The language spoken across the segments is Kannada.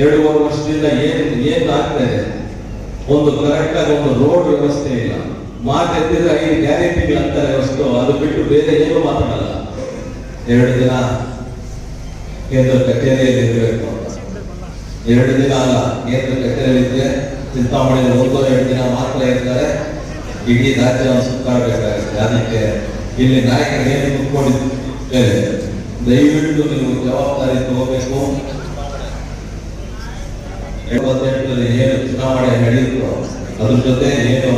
ಎರಡೂವರೆ ವರ್ಷದಿಂದ ಏನ್ ಏನ್ ಆಗ್ತಾ ಇದೆ? ಒಂದು ಕರೆಕ್ಟ್ ಆಗಿ ಒಂದು ರೋಡ್ ವ್ಯವಸ್ಥೆ ಇಲ್ಲ. ಮಾತೆತ್ತಿದ್ರೆ ಐದು ಗ್ಯಾರಂಟಿಗಳು ಅಂತಾರೆ ಅಷ್ಟು, ಅದು ಬಿಟ್ಟು ಬೇರೆ ಏನು ಮಾತಾಡಲ್ಲ. ಎರಡು ದಿನ ಕೇಂದ್ರ ಕಚೇರಿಯಲ್ಲಿ ಇರಬೇಕು ಎರಡು ದಿನ ಅಲ್ಲ, ಕೇಂದ್ರ ಕಚೇರಿಯಲ್ಲಿ ಇದ್ರೆ ಚಿಂತಾಮಣಿ ಒಂದು ಎರಡು ದಿನ ಮಾತ್ರ ಇರ್ತಾರೆ. ಇಡೀ ರಾಜ್ಯವನ್ನು ಸುತ್ತಾಡಬೇಕಾಗುತ್ತೆ ಅದಕ್ಕೆ ಇಲ್ಲಿ ನಾಯಕರು ಏನು ಕುತ್ಕೊಂಡಿದ್ದೇವೆ ದಯವಿಟ್ಟು ನೀವು ಜವಾಬ್ದಾರಿ ತಗೋಬೇಕು. ಇಪ್ಪತ್ತೆಂಟರಲ್ಲಿ ಏನು ಚುನಾವಣೆ ನಡೆಯಿತು ಅದ್ರ ಜೊತೆ ಏನು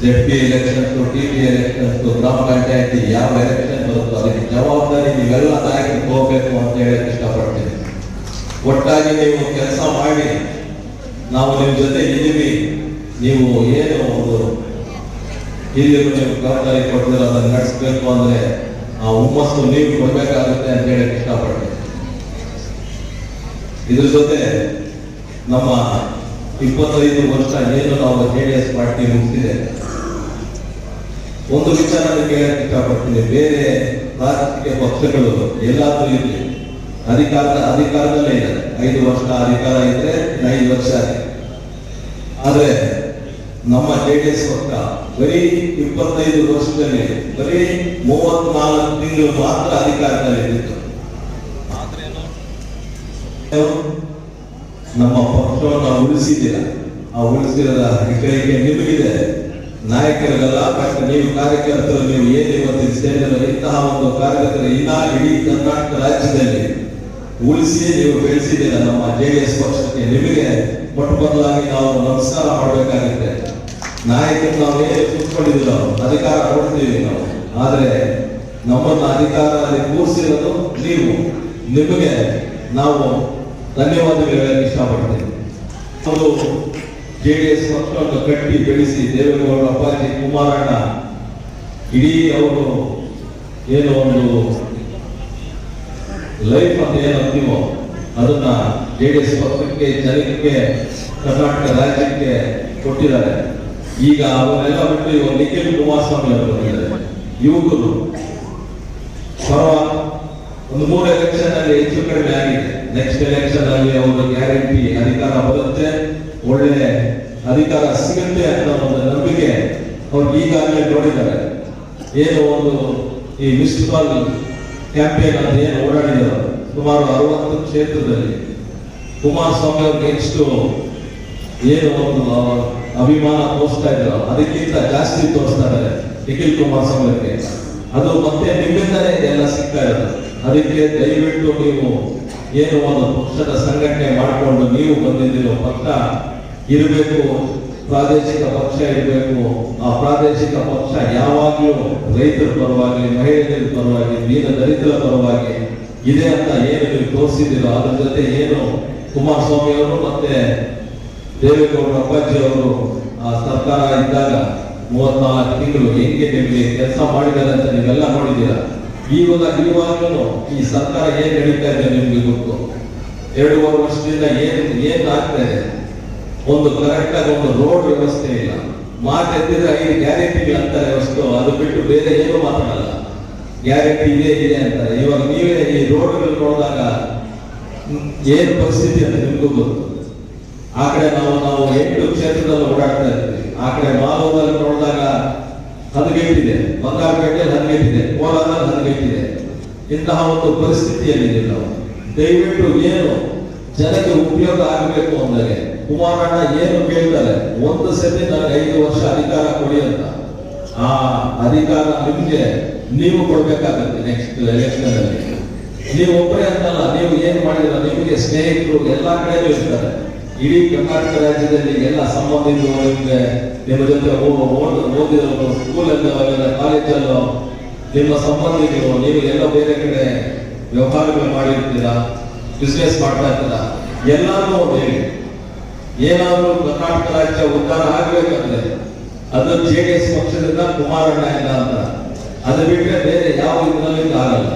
Z P election T P elections ಗ್ರಾಮ ಪಂಚಾಯತಿ ಯಾವ ಎಲೆಕ್ಷನ್ ಬರುತ್ತೋ ಅದಕ್ಕೆ ಜವಾಬ್ದಾರಿ ನೀವೆಲ್ಲ ನಾಯಕರು ಹೋಗಬೇಕು ಅಂತ ಹೇಳಕ್ ಇಷ್ಟಪಡ್ತೀನಿ ಒಟ್ಟಾಗಿ ನೀವು ಕೆಲಸ ಮಾಡಿ ನಾವು ನಿಮ್ಮ ಜೊತೆ ಇದ್ದೀವಿ ನೀವು ಏನು ಒಂದು ಇಲ್ಲಿ ನೀವು ಜವಾಬ್ದಾರಿ ಕೊಡ್ತೀರ ಅದನ್ನು ನಡೆಸಬೇಕು ಅಂದ್ರೆ ಆ ಹುಮ್ಮಸ್ಸು ನೀವು ಕೊಡ್ಬೇಕಾಗುತ್ತೆ ಅಂತ ಹೇಳಕ್ ಇಷ್ಟಪಡ್ತೀನಿ ಇದ್ರ ಜೊತೆ ನಮ್ಮ ಇಪ್ಪತ್ತೈದು ವರ್ಷ ಏನು ನಾವು ಜೆ ಪಾರ್ಟಿ ಮುಗಿಸಿದೆ ಒಂದು ವಿಚಾರ ಕೇಳಕ್ಕೆ ಇಷ್ಟಪಡ್ತೀನಿ. ಬೇರೆ ರಾಜಕೀಯ ಪಕ್ಷಗಳು ಎಲ್ಲಾದ್ರೂ ಇರಲಿ. ಅಧಿಕಾರದ ಅಧಿಕಾರದಲ್ಲೇ ಇದೆ ಐದು ವರ್ಷ ಅಧಿಕಾರ ಇದ್ರೆ ಐದು ವರ್ಷ ಆದರೆ ಆದ್ರೆ ನಮ್ಮ ಜೆ ಡಿ ಎಸ್ ಪಕ್ಷ ಬರೀ ಇಪ್ಪತ್ತೈದು ವರ್ಷದಲ್ಲಿ, ಬರೀ ಮೂವತ್ನಾಲ್ಕು ತಿಂಗಳು ಮಾತ್ರ ಅಧಿಕಾರದಲ್ಲಿ ಇದ್ದಿತ್ತು ನಮ್ಮ ಪಕ್ಷವನ್ನು ಉಳಿಸಿದ್ದೀರ? ಆ ಉಳಿಸಿರದ ಹೆಗ್ಗಳಿಕೆ ನಿಮಗಿದೆ. ನಾಯಕರಿಗೆಲ್ಲ ಪಕ್ಷ ನೀವು ಕಾರ್ಯಕರ್ತರು, ನೀವು ಏನು ಒಂದು ಸೇರಿದ ಇಂತಹ ಒಂದು ಕಾರ್ಯಕರ್ತರು, ಇನ್ನ ಇಡೀ ಕರ್ನಾಟಕ ರಾಜ್ಯದಲ್ಲಿ ಉಳಿಸಿ ನೀವು ಬೆಳೆಸಿದ್ದೀರ? ನಮ್ಮ ಜೆ ಡಿ ಎಸ್ ಪಕ್ಷಕ್ಕೆ ನಿಮಗೆ ಮೊಟ್ಟ ಮೊದಲಾಗಿ ನಾವು ನಮಸ್ಕಾರ ಮಾಡಬೇಕಾಗುತ್ತೆ. ನಾಯಕರು ನಾವು ಏನು ನಾವು ಅಧಿಕಾರ ಕೊಡ್ತೀವಿ ನಾವು. ಆದರೆ ನಮ್ಮನ್ನು ಅಧಿಕಾರದಲ್ಲಿ ಕೂರಿಸಿರೋದು ನೀವು. ನಿಮಗೆ ನಾವು ಧನ್ಯವಾದಗಳು ಇಷ್ಟಪಡ್ತೇನೆ. ಅವರು ಜೆ ಡಿ ಎಸ್ ಪಕ್ಷವನ್ನು ಕಟ್ಟಿ ಬೆಳೆಸಿ ದೇವೇಗೌಡ ಅಪ್ಪಾಜಿ ಕುಮಾರಣ್ಣ, ಇಡೀ ಅವರು ಏನು ಒಂದು ಲೈಫ್ ಅಂತ ಏನು ಅಂತೀವೋ, ಅದನ್ನ ಜೆ ಡಿ ಎಸ್ ಪಕ್ಷಕ್ಕೆ, ಜನಕ್ಕೆ, ಕರ್ನಾಟಕ ರಾಜ್ಯಕ್ಕೆ ಕೊಟ್ಟಿದ್ದಾರೆ. ಈಗ ಅವರೆಲ್ಲ ಬಿಟ್ಟು ಇವಾಗ ನಿಖಿಲ್ ಕುಮಾರಸ್ವಾಮಿ ಅವರು ಬಂದಿದ್ದಾರೆ. ಯುವಕರು ಪರವ ಒಂದು ಮೂರು ಎಲೆಕ್ಷನ್ ಅಲ್ಲಿ ಹೆಚ್ಚು ಕಡಿಮೆ ಆಗಿದೆ. ನೆಕ್ಸ್ಟ್ ಎಲೆಕ್ಷನ್ ಅಲ್ಲಿ ಅವರು ಗ್ಯಾರಂಟಿ ಅಧಿಕಾರ ಬರುತ್ತೆ. ಒಳ್ಳೆ ಅಧಿಕಾರ ಸಿಗುತ್ತೆ ಅನ್ನೋ ಒಂದು ನಂಬಿಕೆ ಅವ್ರು ಈಗಾಗಲೇ ನೋಡಿದ್ದಾರೆ. ಏನು ಒಂದು ಈ ಮಿಸ್ಡ್ ಕಾಲ್ ಕ್ಯಾಂಪೇನ್ ಅಂತ ಏನು ಓಡಾಡಿದ್ದಾರೆ ಸುಮಾರು ಅರವತ್ತು ಕ್ಷೇತ್ರದಲ್ಲಿ ಕುಮಾರಸ್ವಾಮಿ ಅವ್ರಿಗೆ ಎಷ್ಟು ಏನು ಒಂದು ಅಭಿಮಾನ ತೋರಿಸ್ತಾ ಇದ್ರು ಅದಕ್ಕಿಂತ ಜಾಸ್ತಿ ತೋರಿಸ್ತಾ ಇದ್ದಾರೆ ನಿಖಿಲ್ ಕುಮಾರಸ್ವಾಮಿ ಅವರಿಗೆ. ಅದು ಮತ್ತೆ ನಿಮ್ಮಿಂದಲೇ ಇದೆಲ್ಲ ಸಿಗ್ತಾ ಇರೋದು. ಅದಕ್ಕೆ ದಯವಿಟ್ಟು ನೀವು ಏನು ಒಂದು ಪಕ್ಷದ ಸಂಘಟನೆ ಮಾಡಿಕೊಂಡು ನೀವು ಬಂದಿದ್ದೀರೋ ಪಕ್ಷ ಇರಬೇಕು, ಪ್ರಾದೇಶಿಕ ಪಕ್ಷ ಇರಬೇಕು. ಆ ಪ್ರಾದೇಶಿಕ ಪಕ್ಷ ಯಾವಾಗಲೂ ರೈತರ ಪರವಾಗಿ, ಮಹಿಳೆಯರ ಪರವಾಗಿ ದೀನ ದಲಿತರ ಪರವಾಗಿ ಇದೆ ಅಂತ ಏನು ನೀವು ತೋರಿಸಿದ್ದೀರೋ, ಅದ್ರ ಜೊತೆ ಏನು ಕುಮಾರಸ್ವಾಮಿ ಅವರು ಮತ್ತೆ ದೇವೇಗೌಡರ ಅಪ್ಪಾಜಿ ಅವರು ಆ ಸರ್ಕಾರ ಇದ್ದಾಗ ಮೂವತ್ನಾಲ್ಕು ತಿಂಗಳು ಹೆಂಗೆ ನಿಮಗೆ ಕೆಲಸ ಮಾಡಿದ್ದಾರೆ ಅಂತ ನೀವೆಲ್ಲ ನೋಡಿದ್ದೀರಾ? ಇವಾಗ ಇವಾಗಲೂ ಈ ಸರ್ಕಾರ ಏನ್ ನಡೀತಾ ಇದೆ ನಿಮ್ಗೆ ಗೊತ್ತು? ಎರಡೂವರೆ ವರ್ಷದಿಂದ ಏನ್ ಏನ್ ಆಗ್ತಾ ಇದೆ? ಒಂದು ಕರೆಕ್ಟ್ ಆಗಿ ಒಂದು ರೋಡ್ ವ್ಯವಸ್ಥೆ ಇಲ್ಲ. ಮಾತೆತ್ತಿದ್ರೆ ಐದು ಗ್ಯಾರಂಟಿಗಳು ಅಂತಾರೆ ಅಷ್ಟು ಅದು ಬಿಟ್ಟು ಬೇರೆ ಏನು ಮಾತಾಡಲ್ಲ. ಗ್ಯಾರಂಟಿ ಇದೆ ಇದೆ ಅಂತಾರೆ. ಇವಾಗ ನೀವೇ ಈ ರೋಡ್ಗಳು ನೋಡಿದಾಗ ಏನ್ ಪರಿಸ್ಥಿತಿ ಅಂತ ನಿಮ್ಗೂ ಗೊತ್ತು. ಆ ಕಡೆ ನಾವು ನಾವು ಎಂಟು ಕ್ಷೇತ್ರದಲ್ಲಿ ಓಡಾಡ್ತಾ ಇರ್ತೀವಿ ಆ ಕಡೆ ನೋಡಿದಾಗ ಹದಗೆಟ್ಟಿದೆ. ಬಂಗಾರಪೇಟೆಯಲ್ಲಿ ಹದಗೆಟ್ಟಿದೆ. ಕೋಲಾರಲ್ಲಿ ಹದಗೆಟ್ಟಿದೆ. ಇಂತಹ ಒಂದು ಪರಿಸ್ಥಿತಿಯಲ್ಲಿ ನಾವು. ದಯವಿಟ್ಟು ಏನು ಜನಕ್ಕೆ ಉಪಯೋಗ ಆಗಬೇಕು ಅಂದರೆ, ಕುಮಾರಣ್ಣ ಏನು ಕೇಳ್ತಾರೆ? ಒಂದು ಸತಿ ನನಗೆ ಐದು ವರ್ಷ ಅಧಿಕಾರ ಕೊಡಿ ಅಂತ. ಆ ಅಧಿಕಾರ ನಿಮಗೆ ನೀವು ಕೊಡ್ಬೇಕಾಗತ್ತೆ ನೆಕ್ಸ್ಟ್ ಎಲೆಕ್ಷನ್ ಅಲ್ಲಿ. ನೀವು ಒಬ್ಬರೇ ಅಂತಲ್ಲ, ನೀವು ಏನು ಮಾಡಿದ್ರ ನಿಮಗೆ ಸ್ನೇಹಿತರು ಎಲ್ಲಾ ಕಡೆಯಲ್ಲೂ ಇರ್ತಾರೆ. ಇಡೀ ಕರ್ನಾಟಕ ರಾಜ್ಯದಲ್ಲಿ ಎಲ್ಲ ನಿಮ್ಗೆ ನಿಮ್ಮ ಜೊತೆ ಓ- ಓದಿರೋ ಸ್ಕೂಲ್ ಕಾಲೇಜಲ್ಲೋ ನಿಮ್ಮ ಸಂಬಂಧಿಗಳು ನೀವು ಎಲ್ಲ ಬೇರೆ ಕಡೆ ವ್ಯವಹಾರಗಳು ಮಾಡಿರ್ತೀರಾ? ಬಿಸ್ನೆಸ್ ಮಾಡ್ತಾ ಇರ್ತೀರಾ ಎಲ್ಲಾನು ಹೇಳಿ ಏನಾದರೂ ಕರ್ನಾಟಕ ರಾಜ್ಯ ಉದ್ಧಾರ ಆಗ್ಬೇಕಂದ್ರೆ ಅದು ಜೆ ಡಿ ಎಸ್ ಪಕ್ಷದಿಂದ ಕುಮಾರಣ್ಣ ಇಲ್ಲ ಅಂತ. ಅದು ಬಿಟ್ಟರೆ ಬೇರೆ ಯಾವ ಇದರಲ್ಲಿ ಆಗಲ್ಲ.